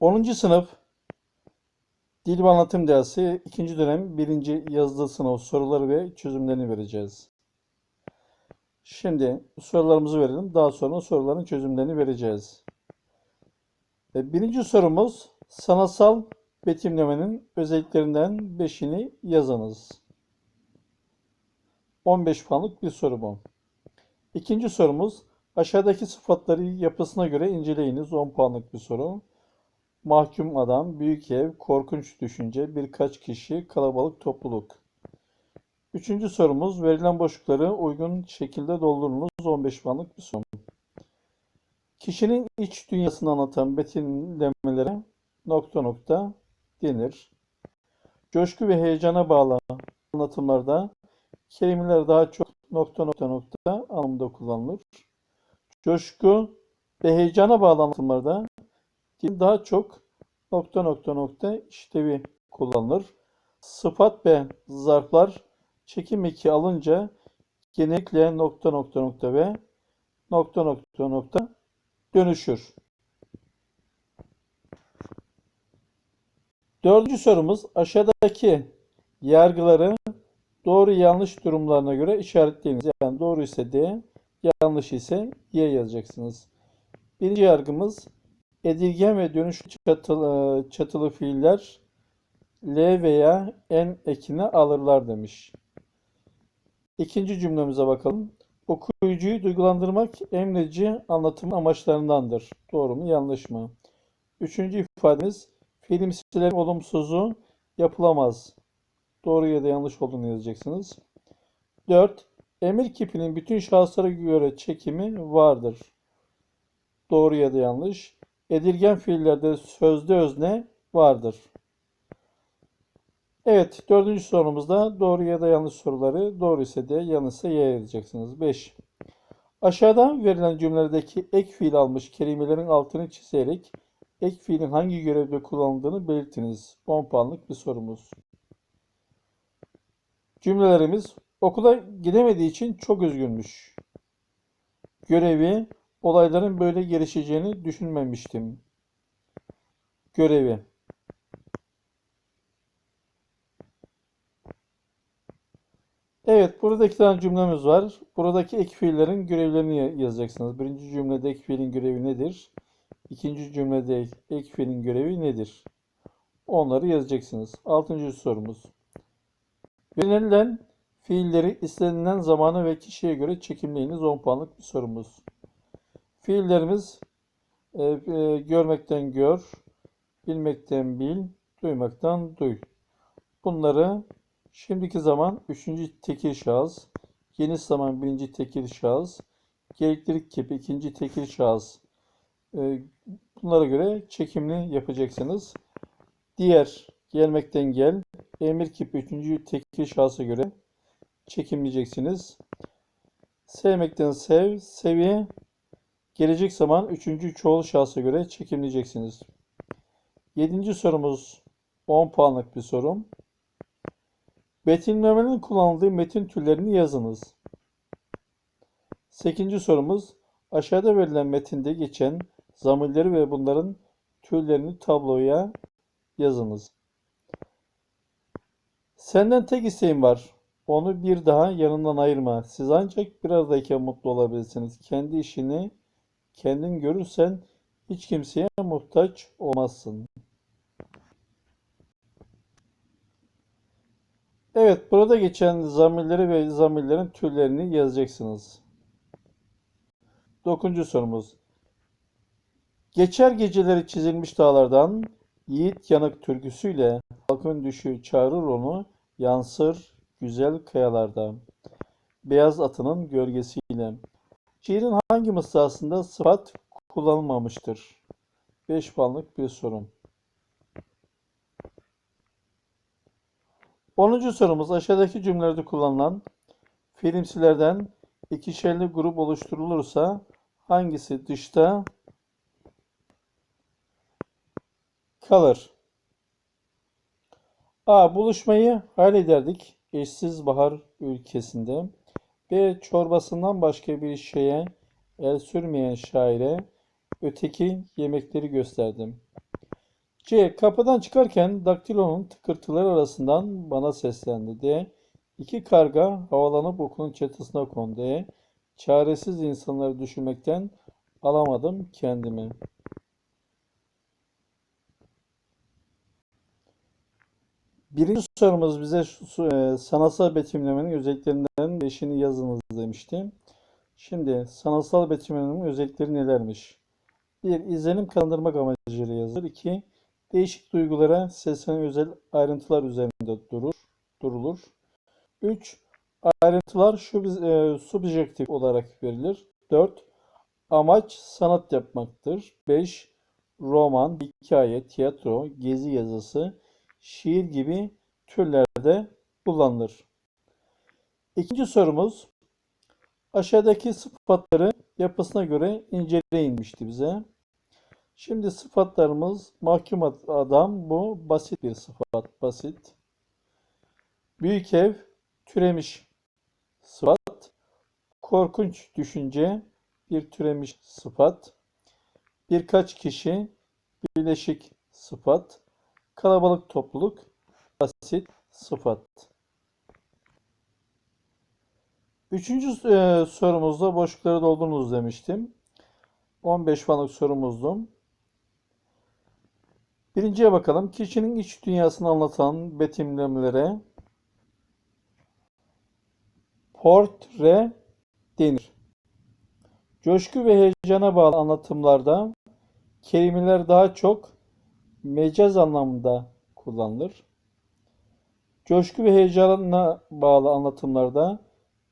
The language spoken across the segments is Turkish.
10. sınıf Dil ve Anlatım dersi 2. dönem 1. yazılı sınav soruları ve çözümlerini vereceğiz. Şimdi sorularımızı verelim. Daha sonra soruların çözümlerini vereceğiz. Birinci sorumuz sanatsal betimlemenin özelliklerinden 5'ini yazınız. 15 puanlık bir soru bu. İkinci sorumuz aşağıdaki sıfatları yapısına göre inceleyiniz. 10 puanlık bir soru. Mahkum adam, büyük ev, korkunç düşünce, birkaç kişi, kalabalık topluluk. Üçüncü sorumuz verilen boşlukları uygun şekilde doldurunuz. 15 puanlık bir soru. Kişinin iç dünyasını anlatan betimlemelere nokta nokta denir. Coşku ve heyecana bağlı anlatımlarda kelimeler daha çok nokta nokta nokta anlamında kullanılır. Coşku ve heyecana bağlı anlatımlarda daha çok nokta nokta nokta işlevi kullanılır. Sıfat ve zarflar çekim eki alınca genellikle nokta nokta nokta ve nokta nokta nokta dönüşür. Dördüncü sorumuz aşağıdaki yargıları doğru yanlış durumlarına göre işaretleyiniz. Yani doğru ise D, yanlış ise Y yazacaksınız. Birinci yargımız edilgen ve dönüşü çatılı, çatılı fiiller L veya N ekini alırlar demiş. İkinci cümlemize bakalım. Okuyucuyu duygulandırmak emredici anlatımın amaçlarındandır. Doğru mu yanlış mı? Üçüncü ifademiz filmsilerin olumsuzu yapılamaz. Doğru ya da yanlış olduğunu yazacaksınız. 4. Emir kipinin bütün şahıslara göre çekimi vardır. Doğru ya da yanlış. Edilgen fiillerde sözde özne vardır. Evet, dördüncü sorumuzda doğru ya da yanlış soruları doğru ise de yanlışsa Y yazacaksınız. 5. Aşağıda verilen cümlelerdeki ek fiil almış kelimelerin altını çizerek ek fiilin hangi görevde kullanıldığını belirtiniz. 10 puanlık bir sorumuz. Cümlelerimiz okula gidemediği için çok üzgünmüş. Görevi olayların böyle gelişeceğini düşünmemiştim. Görevi Evet, burada iki tane cümlemiz var. Buradaki ek fiillerin görevlerini yazacaksınız. Birinci cümlede ek fiilin görevi nedir? İkinci cümlede ek fiilin görevi nedir? Onları yazacaksınız. Altıncı sorumuz. Verilen fiilleri istenilen zamana ve kişiye göre çekimleyiniz. 10 puanlık bir sorumuz. Fiillerimiz e, e, görmekten gör, bilmekten bil, duymaktan duy. Bunları şimdiki zaman üçüncü tekil şahıs, geniş zaman birinci tekil şahıs, gereklilik kipi ikinci tekil şahıs. E, bunlara göre çekimli yapacaksınız. Diğer gelmekten gel, emir kipi üçüncü tekil şahsa göre çekimleyeceksiniz. Sevmekten sev, seviye Gelecek zaman üçüncü çoğul şahsa göre çekimleyeceksiniz. Yedinci sorumuz 10 puanlık bir sorum. Betimlemenin kullanıldığı metin türlerini yazınız. Sekizinci sorumuz aşağıda verilen metinde geçen zamirleri ve bunların türlerini tabloya yazınız. Senden tek isteğim var. Onu bir daha yanından ayırma. Siz ancak bir aradayken mutlu olabilirsiniz. Kendi işini kendin görürsen hiç kimseye muhtaç olmazsın. Evet, burada geçen zamirleri ve zamirlerin türlerini yazacaksınız. Dokuzuncu sorumuz. Geçer geceleri çizilmiş dağlardan Yiğit yanık türküsüyle halkın düşü çağırır onu yansır güzel kayalarda. Beyaz atının gölgesiyle. Şiirin hangi mısrasında sıfat kullanılmamıştır? 5 puanlık bir sorum. 10. sorumuz aşağıdaki cümlelerde kullanılan filmsilerden ikişerli grup oluşturulursa hangisi dışta kalır? A. Buluşmayı hallederdik eşsiz bahar ülkesinde. B. Çorbasından başka bir şeye el sürmeyen şaire öteki yemekleri gösterdim. C. Kapıdan çıkarken daktilonun tıkırtıları arasından bana seslendi. D. İki karga havalanıp okulun çatısına kondu. E. Çaresiz insanları düşünmekten alamadım kendimi. Birinci sorumuz bize e, sanatsal betimlemenin özelliklerinden beşini yazınız demişti. Şimdi sanatsal betimlemenin özellikleri nelermiş? 1. İzlenim kazandırmak amacıyla yazılır. 2. Değişik duygulara seslenen özel ayrıntılar üzerinde durur, durulur. 3. Ayrıntılar şu e, subjektif olarak verilir. 4. Amaç sanat yapmaktır. 5. Roman, hikaye, tiyatro, gezi yazısı, şiir gibi türlerde kullanılır. İkinci sorumuz aşağıdaki sıfatları yapısına göre inceleyinmişti bize. Şimdi sıfatlarımız mahkum adam bu basit bir sıfat basit. Büyük ev türemiş sıfat. Korkunç düşünce bir türemiş sıfat. Birkaç kişi birleşik sıfat. Kalabalık topluluk basit sıfat. Üçüncü e, sorumuzda boşlukları doldurunuz demiştim. 15 puanlık sorumuzdu. Birinciye bakalım. Kişinin iç dünyasını anlatan betimlemelere portre denir. Coşku ve heyecana bağlı anlatımlarda kelimeler daha çok mecaz anlamında kullanılır. Coşku ve heyecana bağlı anlatımlarda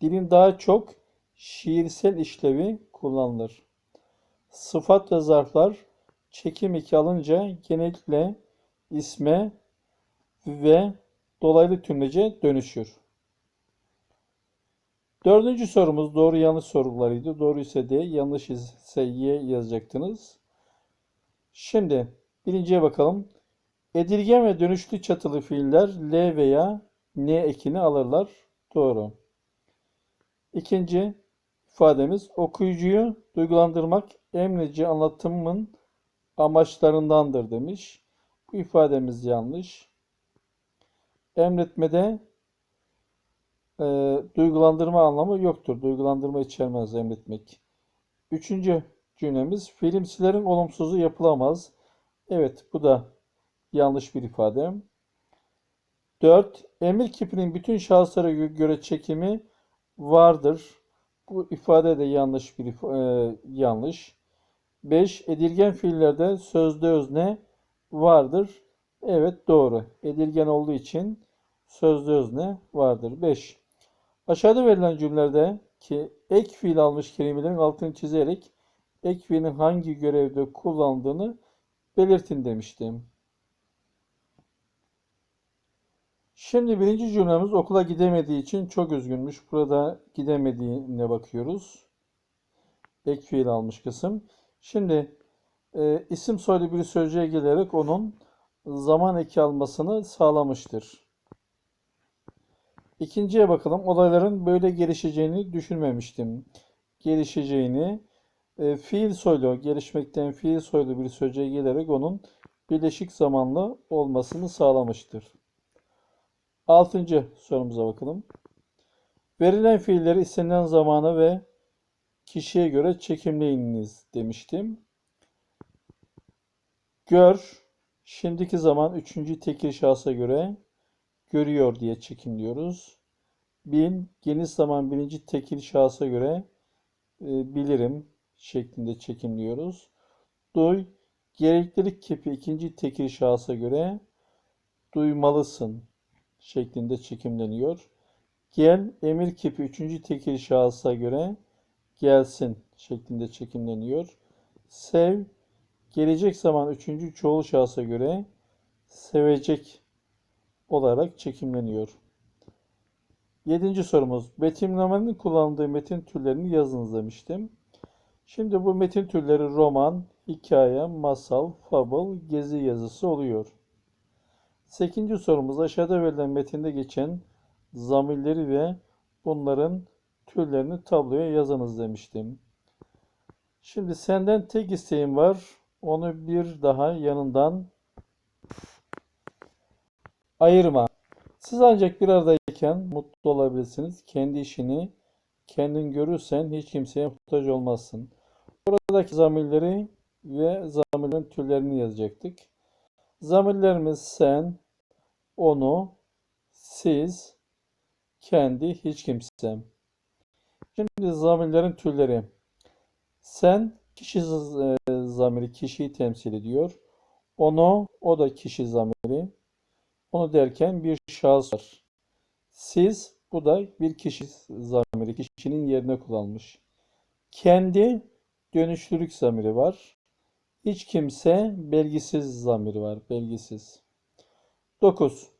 dilin daha çok şiirsel işlevi kullanılır. Sıfat ve zarflar çekim eki alınca genellikle isme ve dolaylı tümlece dönüşür. Dördüncü sorumuz doğru yanlış sorularıydı. Doğru ise D, yanlış ise Y yazacaktınız. Şimdi birinciye bakalım. Edilgen ve dönüşlü çatılı fiiller L veya N ekini alırlar. Doğru. İkinci ifademiz okuyucuyu duygulandırmak emredici anlatımın amaçlarındandır demiş. Bu ifademiz yanlış. Emretmede e, duygulandırma anlamı yoktur. Duygulandırma içermez emretmek. Üçüncü cümlemiz filmsilerin olumsuzu yapılamaz. Evet bu da yanlış bir ifade. 4. Emir kipinin bütün şahıslara göre çekimi vardır. Bu ifade de yanlış bir e, yanlış. 5. Edilgen fiillerde sözde özne vardır. Evet doğru. Edilgen olduğu için sözde özne vardır. 5. Aşağıda verilen cümlelerde ki ek fiil almış kelimelerin altını çizerek ek fiilin hangi görevde kullandığını belirtin demiştim. Şimdi birinci cümlemiz okula gidemediği için çok üzgünmüş. Burada gidemediğine bakıyoruz. Ek fiil almış kısım. Şimdi e, isim soylu bir sözcüğe gelerek onun zaman eki almasını sağlamıştır. İkinciye bakalım. Olayların böyle gelişeceğini düşünmemiştim. Gelişeceğini e, fiil soylu, gelişmekten fiil soylu bir sözcüğe gelerek onun birleşik zamanlı olmasını sağlamıştır. Altıncı sorumuza bakalım. Verilen fiilleri istenilen zamana ve kişiye göre çekimleyiniz demiştim. Gör, şimdiki zaman üçüncü tekil şahsa göre görüyor diye çekimliyoruz. Bil, geniş zaman birinci tekil şahsa göre e, bilirim şeklinde çekimliyoruz. Duy, gereklilik kipi ikinci tekil şahsa göre duymalısın şeklinde çekimleniyor. Gel, emir kipi üçüncü tekil şahsa göre gelsin şeklinde çekimleniyor. Sev, gelecek zaman üçüncü çoğul şahsa göre sevecek olarak çekimleniyor. Yedinci sorumuz. Betimlemenin kullanıldığı metin türlerini yazınız demiştim. Şimdi bu metin türleri roman, hikaye, masal, fable, gezi yazısı oluyor. Sekizinci sorumuz aşağıda verilen metinde geçen zamirleri ve bunların türlerini tabloya yazınız demiştim. Şimdi senden tek isteğim var. Onu bir daha yanından Ayırma. Siz ancak bir aradayken mutlu olabilirsiniz. Kendi işini kendin görürsen hiç kimseye muhtaç olmazsın. Buradaki zamirleri ve zamirlerin türlerini yazacaktık. Zamirlerimiz sen, onu, siz, kendi, hiç kimse. Şimdi zamirlerin türleri. Sen kişi e, zamiri kişiyi temsil ediyor. Onu, o da kişi zamiri. Onu derken bir şahıs var. Siz, bu da bir kişi zamiri, kişinin yerine kullanmış. Kendi, dönüşlülük zamiri var. Hiç kimse, belgisiz zamiri var, belgisiz. 9.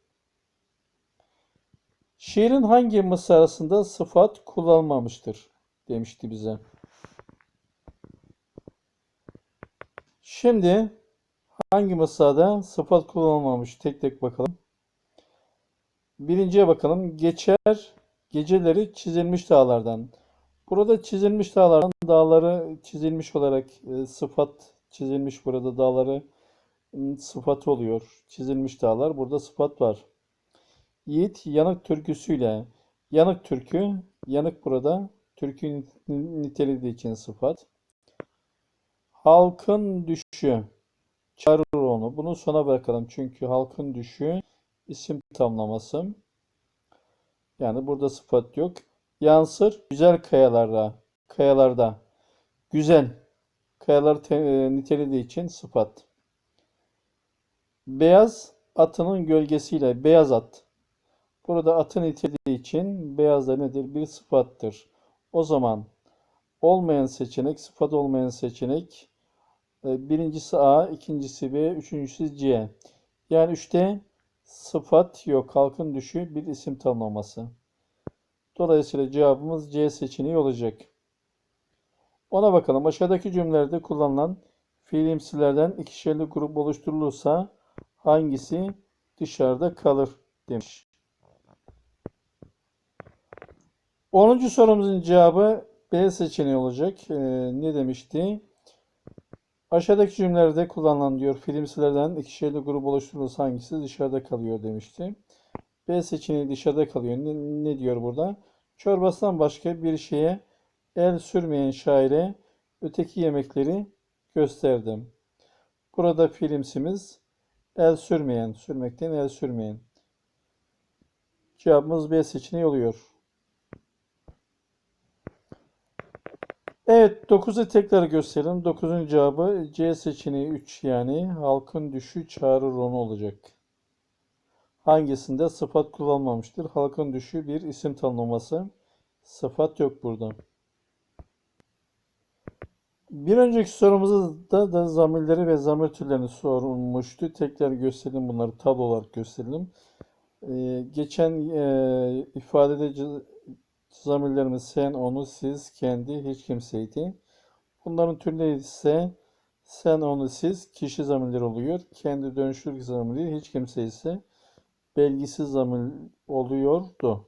Şiirin hangi mısrasında sıfat kullanılmamıştır demişti bize. Şimdi hangi mısrada sıfat kullanılmamış tek tek bakalım. Birinciye bakalım. Geçer geceleri çizilmiş dağlardan. Burada çizilmiş dağlardan dağları çizilmiş olarak e, sıfat çizilmiş burada dağları m, sıfatı oluyor. Çizilmiş dağlar burada sıfat var. Yiğit yanık türküsüyle yanık türkü yanık burada türkü nitelediği için sıfat. Halkın düşü çağırır onu. Bunu sona bırakalım. Çünkü halkın düşü isim tamlaması. Yani burada sıfat yok. Yansır güzel kayalarda. Kayalarda. Güzel. Kayaları te- e, nitelediği için sıfat. Beyaz atının gölgesiyle beyaz at. Burada atın nitelediği için beyaz da nedir? Bir sıfattır. O zaman olmayan seçenek, sıfat olmayan seçenek e, birincisi A, ikincisi B, üçüncüsü C. Yani üçte sıfat yok. Halkın düşü bir isim tanımlaması. Dolayısıyla cevabımız C seçeneği olacak. Ona bakalım. Aşağıdaki cümlelerde kullanılan fiilimsilerden ikişerli grup oluşturulursa hangisi dışarıda kalır demiş. 10. sorumuzun cevabı B seçeneği olacak. Ee, ne demişti? Aşağıdaki cümlelerde kullanılan diyor filmsilerden ikişerli grup oluşturulursa hangisi dışarıda kalıyor demişti. B seçeneği dışarıda kalıyor. Ne, ne diyor burada? Çorbasından başka bir şeye el sürmeyen şaire öteki yemekleri gösterdim. Burada filmsimiz el sürmeyen, sürmekten el sürmeyen. Cevabımız B seçeneği oluyor. Evet 9'u tekrar gösterelim. 9'un cevabı C seçeneği 3 yani halkın düşü çağrı ronu olacak. Hangisinde sıfat kullanmamıştır? Halkın düşü bir isim tanımlaması. Sıfat yok burada. Bir önceki sorumuzda da zamirleri ve zamir türlerini sorulmuştu. Tekrar gösterelim bunları tablo olarak gösterelim. Ee, geçen e, ifadede zamirlerimiz sen, onu, siz, kendi, hiç kimseydi. Bunların türleri ise sen, onu, siz kişi zamirleri oluyor. Kendi dönüşlülük zamiri hiç kimse ise belgisiz zamir oluyordu.